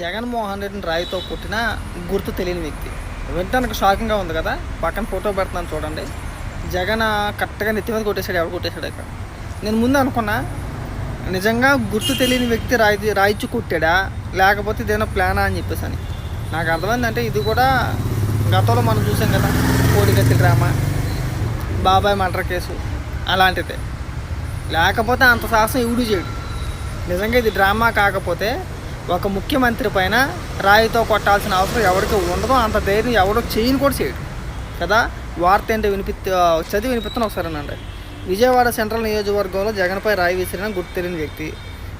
జగన్మోహన్ రెడ్డిని రాయితో కొట్టిన గుర్తు తెలియని వ్యక్తి. వింటానికి షాకింగ్గా ఉంది కదా? పక్కన ఫోటో పెడుతున్నాను చూడండి. జగన్ కరెక్ట్గా నెత్తి మీద కొట్టేశాడు ఎవడు కొట్టేశాడు ఇక్కడ? నేను ముందు అనుకున్నా నిజంగా గుర్తు తెలియని వ్యక్తి రాయి రాయిచ్చి కొట్టాడా? లేకపోతే ఇదేనా ప్లానా అని చెప్పేసి అని నాకు అర్థమైందంటే ఇది కూడా గతంలో మనం చూసాం కదా కోడిగత్తి డ్రామా బాబాయ్ మర్డర్ కేసు అలాంటిదే. లేకపోతే అంత సాహసం ఇవిడు చేయడు. నిజంగా ఇది డ్రామా కాకపోతే ఒక ముఖ్యమంత్రి పైన రాయితో కొట్టాల్సిన అవసరం ఎవరికి ఉండదో అంత ధైర్యం ఎవడో చేయని కూడా చేయడు. కదా? వార్త ఏంటో వినిపి చదివి వినిపిస్తాను ఒకసారి అనండి. విజయవాడ సెంట్రల్ నియోజకవర్గంలో జగన్పై రాయి విసిరిన గుర్తు వ్యక్తి.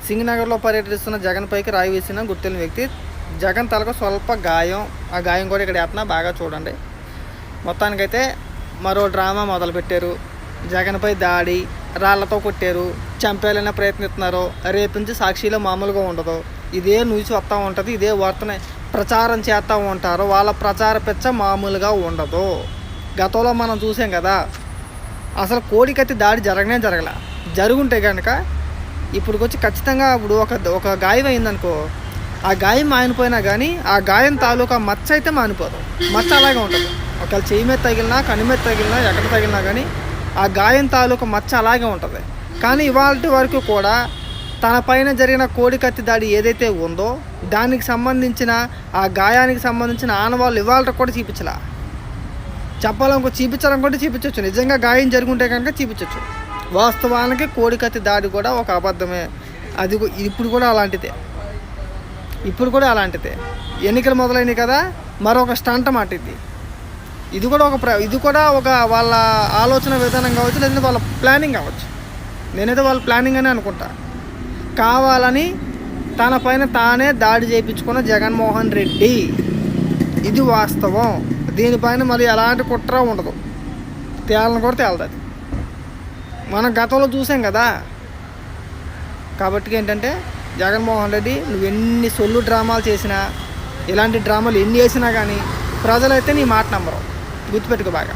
సింగనగర్లో పర్యటిస్తున్న జగన్పైకి రాయి వేసిన గుర్తు వ్యక్తి. జగన్ తలకు స్వల్ప గాయం ఆ గాయం కూడా ఇక్కడ వేస్తున్నా బాగా చూడండి. మొత్తానికైతే మరో డ్రామా మొదలుపెట్టారు. జగన్పై దాడి రాళ్ళతో కొట్టారు. చంపేయాలనే ప్రయత్నిస్తున్నారు రేపు నుంచి సాక్షిలో మామూలుగా ఉండదు. ఇదే న్యూస్ వస్తూ ఉంటుంది ఇదే వార్తని ప్రచారం చేస్తూ ఉంటారు. వాళ్ళ ప్రచార పెచ్చ మామూలుగా ఉండదు. గతంలో మనం చూసాం కదా అసలు కోడికత్తి దాడి జరగనే జరగల. జరుగుంటే కనుక ఇప్పుడు వచ్చి ఖచ్చితంగా ఇప్పుడు ఒక ఒక గాయం అయిందనుకో ఆ గాయం మానిపోయినా కానీ ఆ గాయం తాలూకా మచ్చ అయితే మానిపోదు. మచ్చ అలాగే ఉంటుంది. ఒకవేళ చెయ్యి మీద తగిలినా కన్ను మీద తగిలినా ఎక్కడ తగిలినా కానీ ఆ గాయం తాలూకా మచ్చ అలాగే ఉంటుంది. కానీ ఇవాళ వరకు కూడా తనపైన జరిగిన కోడికత్తి దాడి ఏదైతే ఉందో దానికి సంబంధించిన ఆ గాయానికి సంబంధించిన ఆనవాళ్ళు ఇవాళ కూడా చూపించలా. చెప్పాలనుకో కూడా చూపించవచ్చు నిజంగా గాయం జరుగుంటే కనుక చూపించవచ్చు వాస్తవానికి కోడికత్తి దాడి కూడా ఒక అబద్ధమే. అది ఇప్పుడు కూడా అలాంటిదే. ఇప్పుడు కూడా అలాంటిదే. ఎన్నికలు మొదలైనవి కదా మరొక స్టంట్ మాట ఇది ఇది కూడా ఒక ప్ర ఇది కూడా ఒక వాళ్ళ ఆలోచన విధానం కావచ్చు లేదంటే వాళ్ళ ప్లానింగ్ కావచ్చు. నేనైతే వాళ్ళ ప్లానింగ్ అని అనుకుంటాను కావాలని తన పైన తానే దాడి చేయించుకున్న జగన్మోహన్ రెడ్డి. ఇది వాస్తవం. దీనిపైన మరి ఎలాంటి కుట్ర ఉండదు. తేలని కూడా తేలదు మనం గతంలో చూసాం కదా. కాబట్టి ఏంటంటే జగన్మోహన్ రెడ్డి నువ్వు ఎన్ని సొల్లు డ్రామాలు చేసినా ఇలాంటి డ్రామాలు ఎన్ని వేసినా కానీ ప్రజలైతే నీ మాట నమ్మరు. గుర్తుపెట్టుకో బాగా.